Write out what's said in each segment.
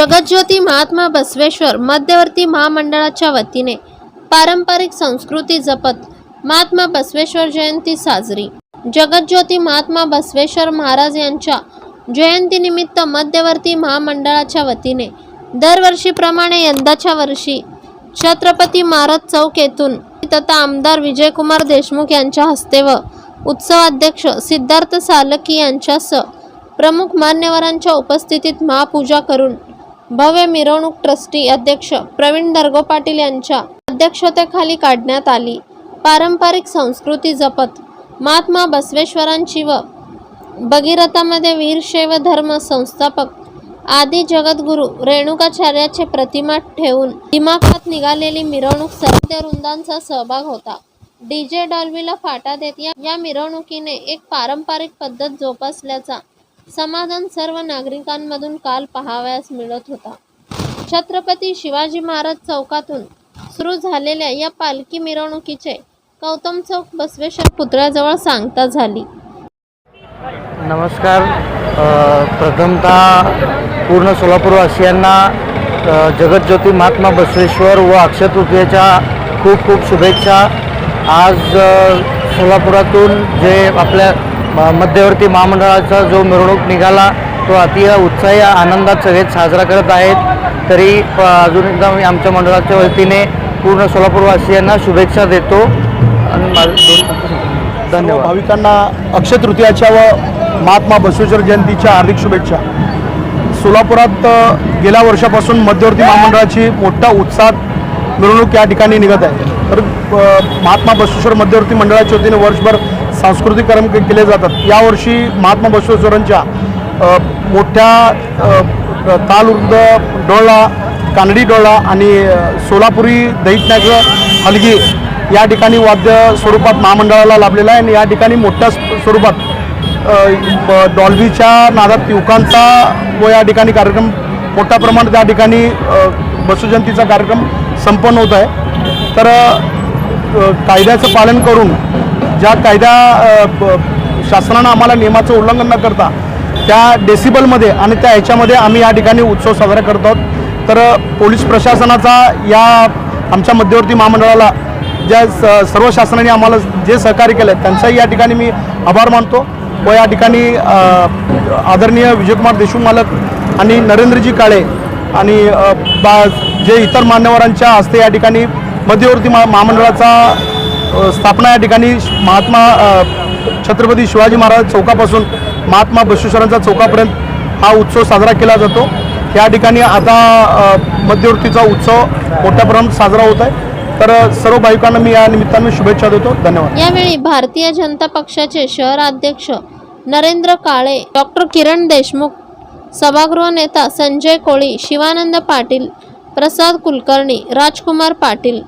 जगज्योती महात्मा बसवेश्वर मध्यवर्ती महामंडळाच्या वतीने पारंपरिक संस्कृती जपत महात्मा बसवेश्वर जयंती साजरी. जगज्योती महात्मा बसवेश्वर महाराज यांच्या जयंतीनिमित्त मध्यवर्ती महामंडळाच्या वतीने दरवर्षीप्रमाणे यंदाच्या वर्षी छत्रपती महाराज चौक येथून तथा आमदार विजयकुमार देशमुख यांच्या हस्ते व उत्सवाध्यक्ष सिद्धार्थ सालकी यांच्यासह प्रमुख मान्यवरांच्या उपस्थितीत महापूजा करून भव्य मिरवणूक ट्रस्टी अध्यक्ष प्रवीण दर्गो पाटील यांच्या अध्यक्षतेखाली काढण्यात आली. पारंपरिक संस्कृती जपत महात्मा बसवेश्वरांची व भगीरथामध्ये वीरशैव धर्म संस्थापक आदी जगद्गुरू रेणुकाचार्याचे प्रतिमा ठेवून दिमाखात निघालेली मिरवणूक सर्व रुंदांचा सहभाग होता. डीजे डॉल्बीला फाटा देत या या मिरवणुकीने एक पारंपरिक पद्धत जोपासल्याचा समाधान सर्व नागरिकांमधून काल पाहावयास मिळत होता. छत्रपती शिवाजी महाराज चौकातून सुरू झालेल्या या पालखी मिरवणुकीचे गौतम चौक बसवेश्वर पुतळ्याजवळ सांगता झाली. नमस्कार. प्रथमतः पूर्ण सोलापूरवासियांना जगतज्योती महात्मा बसवेश्वर व अक्षय तृतीयेच्या खूप खूप शुभेच्छा. आज सोलापुरातून जे आपल्या मध्यवर्ती महामंडळाचा जो मिरवणूक निघाला तो अतिय उत्साही आनंदात सगळेच साजरा करत आहेत. तरी अजून एकदा मी आमच्या मंडळाच्या वतीने पूर्ण सोलापूरवासियांना शुभेच्छा देतो. आणि माझं दोन धन्यवाद. भाविकांना अक्षय तृतीयाच्या व महात्मा बसवेश्वर जयंतीच्या हार्दिक शुभेच्छा. सोलापुरात गेल्या वर्षापासून मध्यवर्ती महामंडळाची मोठा उत्साहात मिरवणूक या ठिकाणी निघत आहे. तर महात्मा बसवेश्वर मध्यवर्ती मंडळाच्या वतीने वर्षभर सांस्कृतिक कार्यक्रम केले जातात. यावर्षी महात्मा बसवेश्वरांच्या मोठ्या अ, तालुर्द डोळा कानडी डोळा आणि सोलापुरी दैत्याचं हलगी या ठिकाणी वाद्य स्वरूपात महामंडळाला लाभलेला आहे आणि या ठिकाणी मोठ्या स्वरूपात ब- डॉल्बीच्या नादात युवकांचा व या ठिकाणी कार्यक्रम मोठ्या प्रमाणात त्या ठिकाणी अ, बसुजयंतीचा कार्यक्रम संपन्न होत आहे. तर कायद्याचं पालन करून ज्या कायद्या शासनानं आम्हाला नियमाचं उल्लंघन न करता त्या डेसिबलमध्ये आणि त्या ह्याच्यामध्ये आम्ही या ठिकाणी उत्सव साजरा करत आहोत. तर पोलीस प्रशासनाचा या आमच्या मध्यवर्ती महामंडळाला ज्या स- सर्व शासनाने आम्हाला जे सहकार्य केलं त्यांचाही या ठिकाणी मी आभार मानतो व या ठिकाणी आदरणीय विजयकुमार देशमुख मालक आणि नरेंद्रजी काळे आणि बा जे इतर मान्यवरांच्या हस्ते या ठिकाणी मध्यवर्ती महा महामंडळाचा स्थापना या ठिकाणी महात्मा छत्रपती शिवाजी महाराज चौकापासून महात्मा बसवेश्वरांच्या चौकापर्यंत हा उत्सव साजरा केला जातो. या ठिकाणी आता मध्यवर्तीचा उत्सव मोठ्या प्रमाणात साजरा होत आहे. तर सर्व भाविकांना मी या निमित्ताने शुभेच्छा देतो. धन्यवाद. यावेळी भारतीय जनता पक्षाचे शहराध्यक्ष नरेंद्र काळे डॉक्टर किरण देशमुख सभागृह नेता संजय कोळी शिवानंद पाटील प्रसाद कुलकर्णी राजकुमार पाटील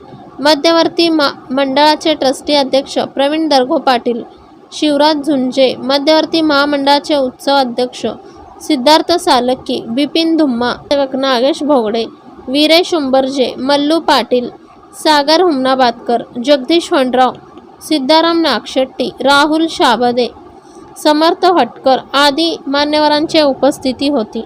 मध्यवर्ती मा मंडळाचे ट्रस्टी अध्यक्ष प्रवीण दर्घो पाटील शिवराज झुंजे मध्यवर्ती महामंडळाचे उत्सव अध्यक्ष सिद्धार्थ सालक्की बिपिन धुम्मा सेवक नागेश भोगडे वीरेश उंबर्जे मल्लू पाटील सागर हुमनाबादकर जगदीश वनराव सिद्धाराम नागशेट्टी राहुल शाबदे समर्थ हटकर आदी मान्यवरांची उपस्थिती होती.